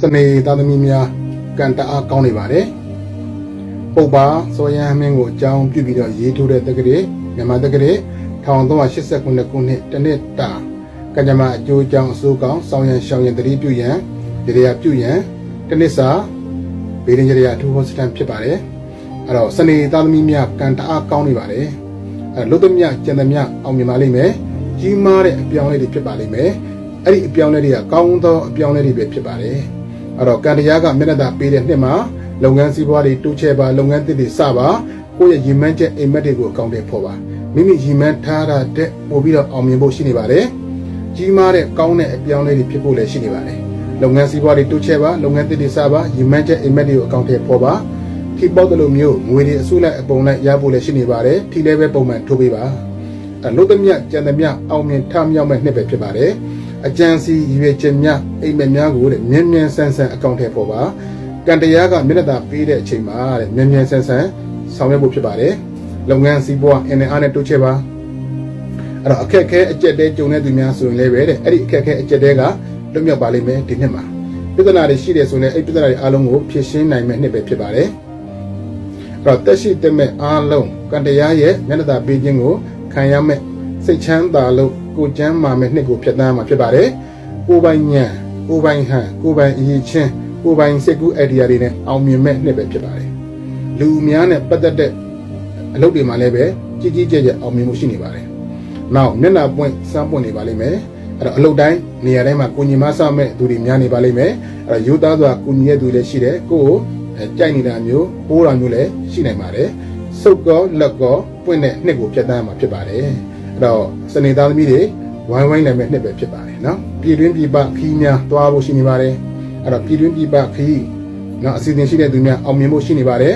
စနေသားသမီးများကံတအားကောင်းနေပါတယ်ပုပ်ပါစောရန်မင်းကိုအကြောင်းပြုပြီးတော့ရေးထိုးတဲ့တက္ကရာမြန်မာတက္ကရာ1389ခုနှစ်တနှစ်တာကံကြမ္မာအကျိုးအကြောင်းအစိုးကောင်းစောင်းရန်ရှောင်းရန်တတိပြုရန်ကြရပြုရန်တနစ်စာဘေးရင်ကြရအထူးဟောစတန်ဖြစ်ပါတယ်အဲ့တော့စနေသားသမီးများကံတအားကောင်းနေပါတယ်အဲ့လုတ်သမ ्या ကျန်သမ ्या အောင်မြင်ပါလိမ့်မယ်ကြီးမားတဲ့အပြောင်းအလဲတွေဖြစ်ပါလိမ့်မယ်အဲ့ဒီအပြောင်းအလဲတွေကကောင်းသောအပြောင်းအလဲတွေပဲဖြစ်ပါတယ် အဲ့တော့ကံတရားကမျက်နှာသာပေးတဲ့နှစ်မှာလုပ်ငန်းစည်းပွားတွေတိုးချဲ့ပါလုပ်ငန်းသစ်တွေစပါကိုယ့်ရဲ့ရည်မှန်းချက်အိမ်မက်တွေကိုအကောင့်တွေဖော်ပါမိမိရည်မှန်းထားတာတဲ့ပို့ပြီးတော့အောင်မြင်ဖို့ရှိနေပါတယ်ကြီးမားတဲ့ကောင်းတဲ့အပြောင်းအလဲတွေဖြစ်ဖို့လည်းရှိနေပါတယ်လုပ်ငန်းစည်းပွားတွေတိုးချဲ့ပါလုပ်ငန်းသစ်တွေစပါရည်မှန်းချက်အိမ်မက်တွေကိုအကောင့်တွေဖော်ပါထိပေါက်တဲ့လိုမျိုးငွေတွေအစုလိုက်အပုံလိုက်ရဖို့လည်းရှိနေပါတယ်ထိလည်းပဲပုံမှန်ထိုးပေးပါအလို့သမ ्या ကြံသမ ्या အောင်မြင်ထမြောက်မဲ့နှစ်ပဲဖြစ်ပါတယ် အကြံစီရွေချက်များအိမ်မက်များကိုတဲ့မြန်မြန်ဆန်ဆန်အကောင့်ထဲပေါ်ပါကန်တရားကမျက်နှာသာပေးတဲ့အချိန်မှာတဲ့မြန်မြန်ဆန်ဆန်ဆောင်ရွက်ဖို့ဖြစ်ပါတယ်လုပ်ငန်းစီးပွားအင်အားနဲ့တိုးချဲ့ပါအဲ့တော့အခက်အခဲအကျက်တဲကြုံတဲ့သူများဆိုရင်လည်းပဲတဲ့အဲ့ဒီအခက်အခဲအကျက်တဲကလွတ်မြောက်ပါလိမ့်မယ်ဒီနှစ်မှာပြဿနာတွေရှိတယ်ဆိုရင်အဲ့ပြဿနာတွေအားလုံးကိုဖြေရှင်းနိုင်မယ့်နှစ်ပဲဖြစ်ပါတယ်အဲ့တော့တက်ရှိတက်မဲ့အားလုံးကန်တရားရဲ့မျက်နှာသာပေးခြင်းကိုခံရမယ့်စိတ်ချမ်းသာလို့ ကိုယ်ကျမ်းမာမဲ့နှစ်ကိုဖြတ်သန်းမှာဖြစ်ပါတယ်။ကိုယ်ပိုင်ဉာဏ်ကိုယ်ပိုင်ဟန်ကိုယ်ပိုင်အရေးချင်းကိုယ်ပိုင်စိတ်ကူးအိုင်ဒီယာတွေနဲ့အောင်မြင်မဲ့နှစ်ပဲဖြစ်ပါတယ်။လူအများနဲ့ပတ်သက်တဲ့အလုပ်တွေမှာလည်းပဲကြီးကြီးကျယ်ကျယ်အောင်မြင်မှုရှိနေပါတယ်။နောက်မျက်နှာပွင့်စမ်းပွင့်နေပါလိမ့်မယ်။အဲ့တော့အလုပ်တိုင်းနေရာတိုင်းမှာကိုညီမဆမဲ့သူတွေများနေပါလိမ့်မယ်။အဲ့တော့ယူသားစွာကိုညီရဲ့သူလည်းရှိတယ်။ကိုယ်ကိုအဲကြိုက်နေတာမျိုးပိုးတာမျိုးလည်းရှိနိုင်ပါတယ်။စုပ်ကောလက်ကောပွင့်တဲ့နှစ်ကိုဖြတ်သန်းမှာဖြစ်ပါတယ်။အဲ့ တော့စနေသားသမီးတွေဝိုင်းဝိုင်းနိုင်မဲ့နှစ်ပဲဖြစ်ပါတယ်နော်ပြည်တွင်းပြည်ပခီးများသွားဖို့ရှိနေပါတယ်အဲ့တော့ပြည်တွင်းပြည်ပခီးနော်အစီအစဉ်ရှိတဲ့သူများအောင်မြင်ဖို့ရှိနေပါတယ်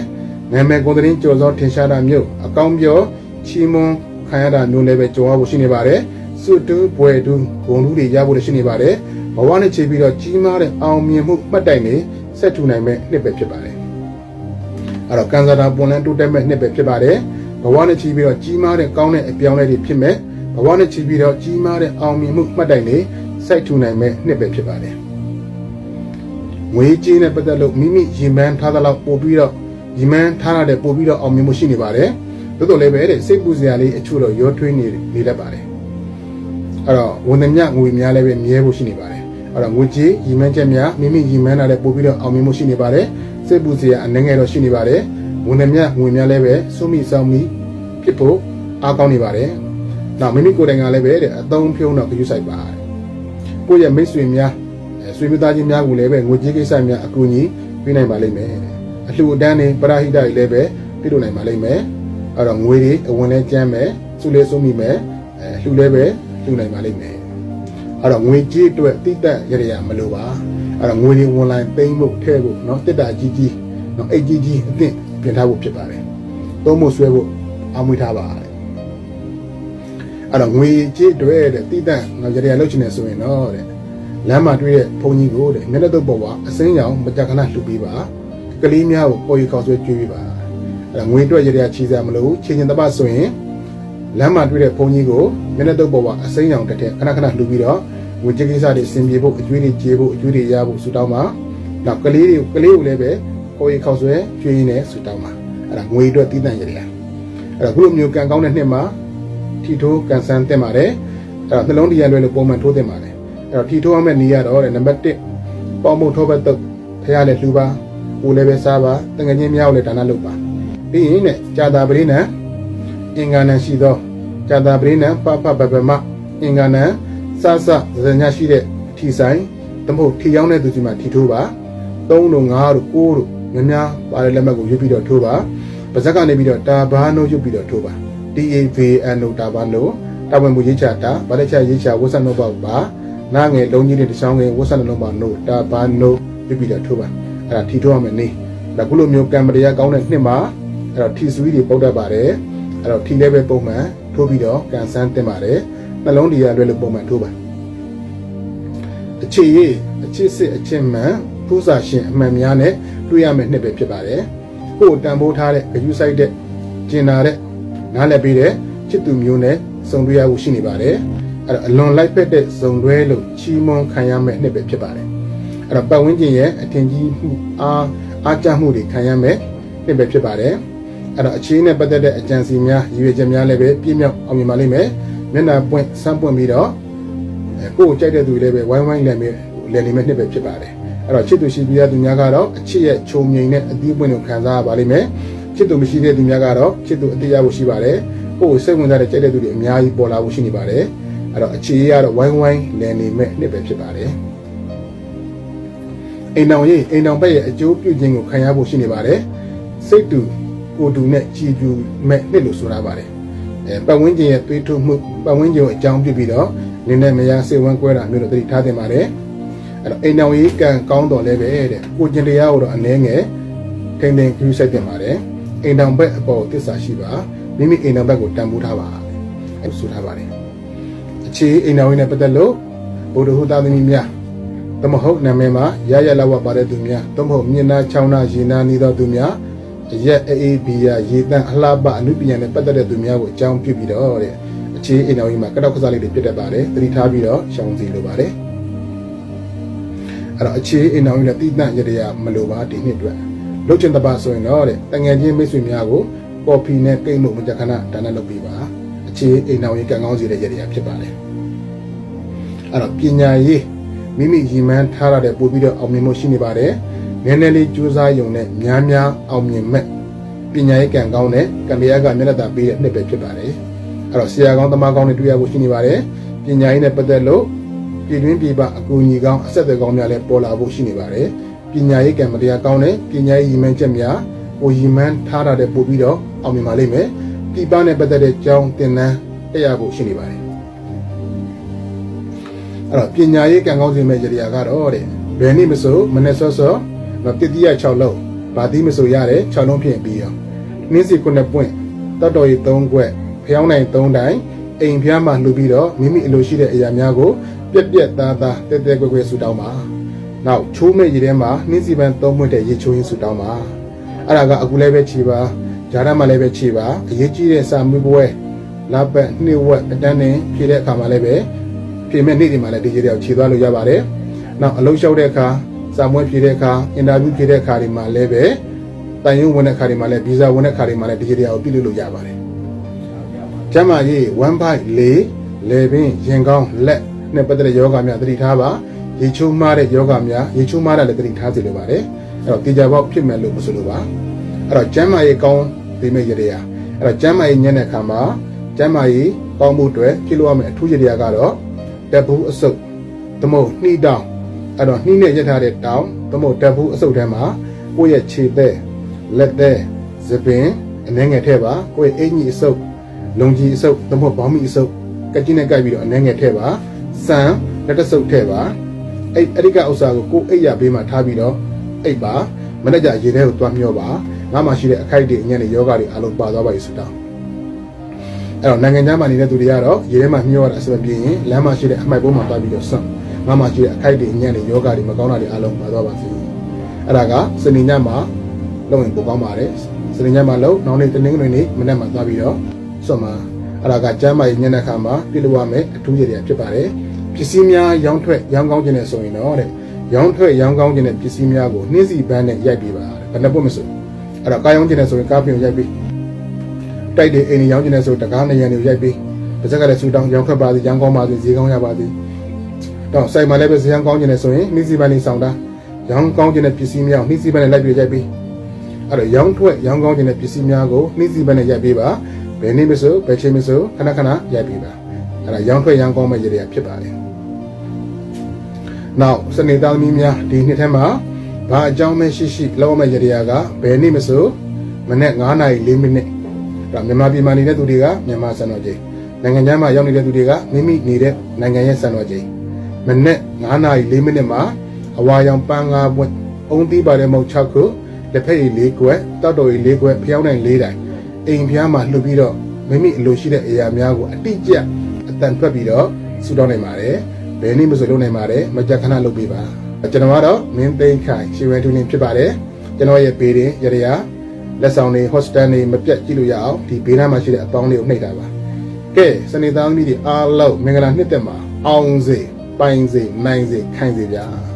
နာမည်ကိုယ်သတင်းကြော်စောထင်ရှားတာမျိုးအကောင်းပြောချီးမွမ်းခံရတာမျိုးလည်းပဲကြုံရဖို့ရှိနေပါတယ်စွတ်တူးဘွယ်တူးဂုံလူတွေရဖို့လည်းရှိနေပါတယ်ဘဝနဲ့ခြေပြီးတော့ကြီးမားတဲ့အောင်မြင်မှုမှတ်တိုင်နေဆက်ထူနိုင်မဲ့နှစ်ပဲဖြစ်ပါတယ်အဲ့တော့ကန်ဆာတာပွန်လန်းတိုးတက်မဲ့နှစ်ပဲဖြစ်ပါတယ် ဘဝနဲ့ချီပြီးတော့ကြီးမားတဲ့ကောင်းတဲ့အပြောင်းအလဲတွေဖြစ်မဲ့ဘဝနဲ့ချီပြီးတော့ကြီးမားတဲ့အောင်မြင်မှုမှတ်တိုင်တွေစိုက်ထူနိုင်မဲ့နှစ်ပဲဖြစ်ပါတယ်ငွေကြေးနဲ့ပတ်သက်လို့မိမိရင်မှန်းထားသလောက်ပို့ပြီးတော့ရင်မှန်းထားရတဲ့ပို့ပြီးတော့အောင်မြင်မှုရှိနေပါတယ်တိုးတော်လည်းပဲတဲ့စိတ်ပူစရာလေးအချို့တော့ရောထွေးနေနေတတ်ပါတယ်အဲ့တော့ဝန်ထမ်းများငွေများလည်းပဲမြဲဖို့ရှိနေပါတယ်အဲ့တော့ငွေကြေးရင်မှန်းချက်များမိမိရင်မှန်းထားတဲ့ပို့ပြီးတော့အောင်မြင်မှုရှိနေပါတယ်စိတ်ပူစရာအနေငယ်တော့ရှိနေပါတယ် ဝန်ထမ်းများငွေများလည်းပဲစုမိဆောင်မိဖြစ်ဖို့အားကောင်းနေပါတယ်။နောက်မိမိကိုယ်တိုင်ကလည်းပဲတဲ့အသုံးဖြုံးတော့ကြည့်ဆိုင်ပါတယ်။ကိုယ့်ရဲ့မိတ်ဆွေများအဲဆွေမျိုးသားချင်းများကိုလည်းပဲငွေကြေးကိစ္စများအကူအညီပေးနိုင်ပါလိမ့်မယ်။အလှူအတန်းတွေပရာဟိတတွေလည်းပဲပြုလုပ်နိုင်ပါလိမ့်မယ်။အဲ့တော့ငွေတွေအဝင်လဲကျမ်းမယ်၊စုလဲစုမိမယ်။အဲလှူလည်းပဲလှူနိုင်ပါလိမ့်မယ်။အဲ့တော့ငွေကြေးအတွက်တိတက်ရရမလိုပါ။အဲ့တော့ငွေတွေဝင်လာသိမ်းဖို့ထဲဖို့เนาะတစ်တာကြီးကြီးเนาะအိတ်ကြီးကြီးအသင့် ပြင်ထားဖို့ဖြစ်ပါတယ်။သုံးဖို့ဆွဲဖို့အမွေထားပါတဲ့အဲ့တော့ငွေကြေးတွေတဲ့တိတန့်ငါကြရလောက်ချင်နေဆိုရင်တော့တဲ့လမ်းမှာတွေ့တဲ့ဘုံကြီးကိုတဲ့မျက်နှာတော့ပေါ်ပါအစင်းရောင်မကြခဏလှူပေးပါကလေးများကိုပေါ်ရီကောက်ဆွဲကျွေးပေးပါအဲ့ဒါငွေအတွက်ရရချီစရာမလိုချင်းချင်းတပတ်ဆိုရင်လမ်းမှာတွေ့တဲ့ဘုံကြီးကိုမျက်နှာတော့ပေါ်ပါအစင်းရောင်တက်တဲ့ခဏခဏလှူပြီးတော့ငွေကြေးကိစ္စတွေစင်ပြေဖို့အကျွေးတွေကျေဖို့အကျွေးတွေရဖို့ဆူတောင်းပါနောက်ကလေးတွေကလေးကိုလည်းပဲ ပေါ်ရီကောက်ဆွဲကျွေးရင်းနဲ့ဆူတောင်းပါအဲ့ဒါငွေအတွက်တည်တံ့ရရအဲ့ဒါခုလိုမျိုးကံကောင်းတဲ့နှစ်မှာထီထိုးကန်ဆန်းတင်ပါတယ်အဲ့တော့နှလုံးတရားလွယ်လို့ပုံမှန်ထိုးတင်ပါတယ်အဲ့တော့ထီထိုးအောင်မဲ့နေရတော့တဲ့နံပါတ်1ပေါမုတ်ထိုးဘက်တုတ်ဖះလည်းလှူပါကိုလည်းပဲစားပါတငငချင်းများကိုလည်းဒါနလုပ်ပါပြီးရင်နဲ့ကြာတာပရိနံအင်္ဂါနံရှိသောကြာတာပရိနံပပပပမအင်္ဂါနံစစဇညရှိတဲ့ထီဆိုင်တမို့ထီရောက်တဲ့သူကြီးမှာထီထိုးပါ3တို့5တို့9တို့ များများပါတဲ့လက်မှတ်ကိုရွတ်ပြီးတော့ထိုးပါပါဇက်ကနေပြီးတော့တာဘာနိုရွတ်ပြီးတော့ထိုးပါ TAVN တို့တာဘာနိုတာဝန်မူရေးချတာဗလက်ချရေးချဝတ်ဆတ်နှုတ်ပေါက်ပါနားငယ်လုံးကြီးတွေတစ်ချောင်းငယ်ဝတ်ဆတ်နှုတ်ပေါက်နိုတာဘာနိုရွတ်ပြီးတော့ထိုးပါအဲ့ဒါထီထိုးရမယ်နေဒါခုလိုမျိုးကံမတရားကောင်းတဲ့နှစ်မှာအဲ့တော့ထီဆွီးတွေပုတ်တတ်ပါတယ်အဲ့တော့ထီလည်းပဲပုံမှန်ထိုးပြီးတော့ကန်ဆန်းတင်ပါတယ်နှလုံးတရားလွဲလို့ပုံမှန်ထိုးပါအခြေရအခြေစစ်အချင်းမှန်ဖူးစာရှင်အမှန်များနဲ့ တွေ့ရမယ့်နှစ်ပဲဖြစ်ပါတယ်ကိုယ်တန်ဖိုးထားတဲ့ဂယုစိုက်တဲ့ကျင်နာတဲ့နားလည်ပြီးတဲ့ချစ်သူမျိုးနဲ့စုံတွေ့ရဖို့ရှိနေပါတယ်အဲ့တော့အလွန်လိုက်ဖက်တဲ့ဇုံတွဲလို့ချီးမွမ်းခံရမယ့်နှစ်ပဲဖြစ်ပါတယ်အဲ့တော့ပတ်ဝန်းကျင်ရဲ့အထင်ကြီးမှုအားအားကျမှုတွေခံရမယ်နှစ်ပဲဖြစ်ပါတယ်အဲ့တော့အခြေနဲ့ပတ်သက်တဲ့အကြံစီများရည်ရွယ်ချက်များလည်းပဲပြည့်မြောက်အောင်မြင်ပါလိမ့်မယ်မျက်နှာပွင့်ဆန်းပွင့်ပြီးတော့အဲကိုယ်ကြိုက်တဲ့သူတွေလည်းပဲဝိုင်းဝိုင်းလည်းပဲလည်နေမဲ့နှစ်ပဲဖြစ်ပါတယ် အဲ့တော့ချစ်သူရှိပြီးတဲ့သူများကတော့အချစ်ရဲ့ခြုံငိမ့်နဲ့အသီးပွင့်ကိုခံစားရပါလိမ့်မယ်ချစ်သူမရှိတဲ့သူများကတော့ချစ်သူအတရားဖို့ရှိပါတယ်ကိုယ်ကိုစိတ်ဝင်စားတဲ့ကြိုက်တဲ့သူတွေအများကြီးပေါ်လာဖို့ရှိနေပါတယ်အဲ့တော့အခြေရကတော့ဝိုင်းဝိုင်းလည်နေမဲ့နှစ်ပဲဖြစ်ပါတယ်အိမ်တော်ရေးအိမ်တော်ဘက်ရဲ့အကျိုးပြုခြင်းကိုခံရဖို့ရှိနေပါတယ်စိတ်တူကိုယ်တူနဲ့ကြည်ပြူမဲ့နှစ်လို့ဆိုတာပါတယ်အဲပတ်ဝန်းကျင်ရဲ့တွေးထုတ်မှုပတ်ဝန်းကျင်ကိုအကြောင်းပြုပြီးတော့နင်းနဲ့မယားစိတ်ဝမ်းကွဲတာမျိုးတို့သတိထားသင့်ပါတယ် အဲ့တော့အိမ်တော်ရေးကံကောင်းတော်လည်းပဲတဲ့ကိုကျင်တရားကိုတော့အနှဲငယ်ထိမ့်သိမ့်ကျူးဆက်တင်ပါတယ်အိမ်တော်ဘက်အပေါ်တစ္ဆာရှိပါမိမိအိမ်တော်ဘက်ကိုတန်ဖိုးထားပါအဲ့လိုဆိုထားပါတယ်အခြေအိမ်တော်ရေးနဲ့ပတ်သက်လို့ဘုဒ္ဓဟူသားသမီးများသမဟုတ်နာမည်မှာရရလောက်ဝပါတဲ့သူများသမဟုတ်မြင်နာချောင်းနာရေနာနေသောသူများအရက်အေးဘီယာရေတန့်အလှပအနုပညာနဲ့ပတ်သက်တဲ့သူများကိုအကြောင်းပြုပြီးတော့တဲ့အခြေအိမ်တော်ကြီးမှာကတောက်ကစားလေးတွေပြတ်တတ်ပါတယ်သတိထားပြီးတော့ရှောင်စီလိုပါတယ် အဲ့တော့အခြေအိမ်တော်ကြီးနဲ့တိတန့်ရရမလိုပါဒီနှစ်အတွက်လုတ်ချင်တပါဆိုရင်တော့တဲ့တငယ်ချင်းမိတ်ဆွေများကိုကော်ဖီနဲ့ကိတ်မှုမကြခဏဒါနဲ့လုပ်ပြီးပါအခြေအိမ်တော်ကြီးကံကောင်းစီတဲ့ရရဖြစ်ပါတယ်အဲ့တော့ပညာရေးမိမိရည်မှန်းထားရတဲ့ပို့ပြီးတော့အောင်မြင်မှုရှိနေပါတယ်။နည်းနည်းလေးကြိုးစားရုံနဲ့များများအောင်မြင်မဲ့ပညာရေးကံကောင်းတဲ့ကံတရားကမျက်နှာသာပေးတဲ့နှစ်ပဲဖြစ်ပါတယ်။အဲ့တော့ဆရာကောင်းသမားကောင်းတွေတွေ့ရဖို့ရှိနေပါတယ်။ပညာရေးနဲ့ပတ်သက်လို့ ပြည်တွင်းပြည်ပအကူအညီကောင်းအဆက်အသွယ်ကောင်းများလည်းပေါ်လာဖို့ရှိနေပါတယ်။ပညာရေးကံမတရားကောင်းတဲ့ပညာရေးရည်မှန်းချက်များကိုရည်မှန်းထားရတဲ့ပို့ပြီးတော့အောင်မြင်ပါလိမ့်မယ်။ပြည်ပနဲ့ပတ်သက်တဲ့ကြောင်းသင်တန်းတက်ရဖို့ရှိနေပါတယ်။အဲ့တော့ပညာရေးကံကောင်းစေမဲ့ကြရာကတော့တဲ့ဘယ်နည်းမဆိုမနဲ့စောစောမပတိယ6လုံးဗာတိမဆိုရတယ်6လုံးဖြင့်ပြီးရောနှင်းစီ9ပွင့်တတ်တော်ရီ3ခွက်ဖျောင်းနိုင်3တိုင်း အိမ်ဖျားမှလှူပြီးတော့မိမိအလိုရှိတဲ့အရာများကိုပြက်ပြက်သားသားတဲတဲကွယ်ကွယ်ဆူတောင်းပါနောက်ချိုးမဲ့ရေထဲမှာနှင်းစီပန်း3ပွင့်တဲ့ရေချိုးရင်းဆူတောင်းပါအဲ့ဒါကအခုလည်းပဲခြေပါဂျာရမှာလည်းပဲခြေပါအရေးကြီးတဲ့စာမွေးပွဲလပတ်နှိဝက်အတန်းနဲ့ဖြည့်တဲ့အခါမှာလည်းပဲပြင်မဲ့နေ့ဒီမှာလည်းဒီကြေတွေကိုခြေသွားလို့ရပါတယ်။နောက်အလုံးလျှောက်တဲ့အခါစာမွေးဖြေတဲ့အခါအင်တာဗျူးဖြေတဲ့အခါဒီမှာလည်းပဲတိုင်ရုံဝင်တဲ့အခါဒီမှာလည်းဗီဇာဝင်တဲ့အခါဒီမှာလည်းဒီကြေတွေကိုပြုလုပ်လို့ရပါတယ်။ ကျမ်းမာရေး1 byte 4လေပင်ရင်ကောင်းလက်နဲ့ပတ်သက်တဲ့ယောဂများသတိထားပါ။ရေချိုးမားတဲ့ယောဂများရေချိုးမားတာလည်းသတိထားစေလိုပါတယ်။အဲ့တော့တေချာပေါက်ဖြစ်မယ်လို့မဆိုလိုပါ။အဲ့တော့ကျမ်းမာရေးကောင်းဒီမဲ့ကြေတွေအဲ့တော့ကျမ်းမာရေးညံ့တဲ့အခါမှာကျမ်းမာရေးကောင်းမှုအတွက်ပြုလုပ်ရမယ့်အထူးကြေတွေကတော့တက်ဘူးအစုပ်သမုတ်နှီးတောင်းအဲ့တော့နှီးနဲ့ရက်ထားတဲ့တောင်းသမုတ်တက်ဘူးအစုပ်ထဲမှာကိုယ့်ရဲ့ခြေသက်လက်သက်သပင်အနှဲငယ်ထည့်ပါကိုယ့်ရဲ့အင်ကြီးအစုပ် လုံကြီးအစုပ်သမုတ်ဘောင်းမီအစုပ်ကကြီးနဲ့ကြိုက်ပြီးတော့အနှဲငယ်ထည့်ပါစံလက်တဆုပ်ထည့်ပါအဲ့အဲ့ဒီကဥစ္စာကိုကိုယ်အိပ်ရဘေးမှာထားပြီးတော့အိပ်ပါမနေ့ကရေထဲကိုတွားမျောပါငါမှရှိတဲ့အခိုက်တွေအညံ့တွေယောဂတွေအလုံးပါသွားပါပြီဆူတောင်းအဲ့တော့နိုင်ငံခြားမှာနေတဲ့သူတွေကတော့ရေထဲမှာမျောရတာအစမပြေရင်လမ်းမှာရှိတဲ့အမိုက်ပုံးမှာတွားပြီးတော့ဆွန့်ငါမှရှိတဲ့အခိုက်တွေအညံ့တွေယောဂတွေမကောင်းတာတွေအလုံးပါသွားပါစေအဲ့ဒါကစနေညမှာလုံရင်ပိုကောင်းပါတယ်စနေညမှာလုံနောက်နေ့တနင်္ဂနွေနေ့မနေ့မှာတွားပြီးတော့ ဆွန့်မှာအဲ့ဒါကကျမ်းမာရေးညနေခါမှာပြုလုပ်ရမယ်အထူးရည်တွေဖြစ်ပါတယ်ပစ္စည်းများရောင်းထွက်ရောင်းကောင်းခြင်းနဲ့ဆိုရင်တော့တဲ့ရောင်းထွက်ရောင်းကောင်းခြင်းနဲ့ပစ္စည်းများကိုနှင်းစီပန်းနဲ့ရိုက်ပေးပါဘယ်နှပုတ်မဆိုအဲ့တော့ကားရောင်းခြင်းနဲ့ဆိုရင်ကားပြင်ရိုက်ပေးတိုက်တဲ့အိမ်ကြီးရောင်းကျင်တဲ့ဆိုတကားနေရံတွေရိုက်ပြီးပါဇက်ကလည်းဆူတောင်းရောင်းခတ်ပါစေရောင်းကောင်းပါစေဈေးကောင်းရပါစေတော့စိုက်မှာလည်းပဲဈေးကောင်းကျင်တဲ့ဆိုရင်နှီးစီပန်းလေးဆောင်တာရောင်းကောင်းကျင်တဲ့ပစ္စည်းများနှီးစီပန်းနဲ့လိုက်ပြီးရိုက်ပြီးအဲ့တော့ရောင်းထွက်ရောင်းကောင်းကျင်တဲ့ပစ္စည်းများကိုနှီးစီပန်းနဲ့ရိုက်ပြီးပါ ဘယ်နည်းမဆိုဘယ်ချိန်မဆိုခဏခဏရိုက်ပြီးပါအဲ့ဒါရောင်းထွက်ရောင်းကောင်းမဲ့ရည်ရဖြစ်ပါတယ်နောက်စနေသားသမီးများဒီနှစ်ထဲမှာဘာအကြောင်းမဲ့ရှိရှိလောက်မဲ့ရည်ရကဘယ်နည်းမဆိုမနေ့9နာရီ4မိနစ်ဒါမြန်မာပြည်မှာနေတဲ့သူတွေကမြန်မာစံတော်ချိန်နိုင်ငံခြားမှာရောက်နေတဲ့သူတွေကမိမိနေတဲ့နိုင်ငံရဲ့စံတော်ချိန်မနေ့9နာရီ4မိနစ်မှာအဝါရောင်ပန်း5ပွင့်အုံးသီးပါတဲ့မုတ်6ခုလက်ဖက်ရည်4ခွက်တောက်တော်ရည်4ခွက်ဖျောင်းနိုင်4တိုင် အိမ်ဖျားမှာလှုပ်ပြီးတော့မိမိအလိုရှိတဲ့အရာများကိုအတိအကျအတန်ထွက်ပြီးတော့ဆူတောင်းနိုင်ပါတယ်ဘယ်နည်းမဆိုလုပ်နိုင်ပါတယ်မကြခဏလုပ်ပေးပါကျွန်တော်ကတော့မင်းသိန်းခိုင်ရှင်ဝဲတူနေဖြစ်ပါတယ်ကျွန်တော်ရဲ့ပေရင်ရရလက်ဆောင်တွေ hostel တွေမပြတ်ကြည့်လို့ရအောင်ဒီဘေးနားမှာရှိတဲ့အပေါင်းလေးကိုနှိပ်တာပါကဲစနေသားသမီးတွေအားလုံးမင်္ဂလာနှစ်သက်မှာအောင်စေပိုင်စေနိုင်စေခိုင်စေဗျာ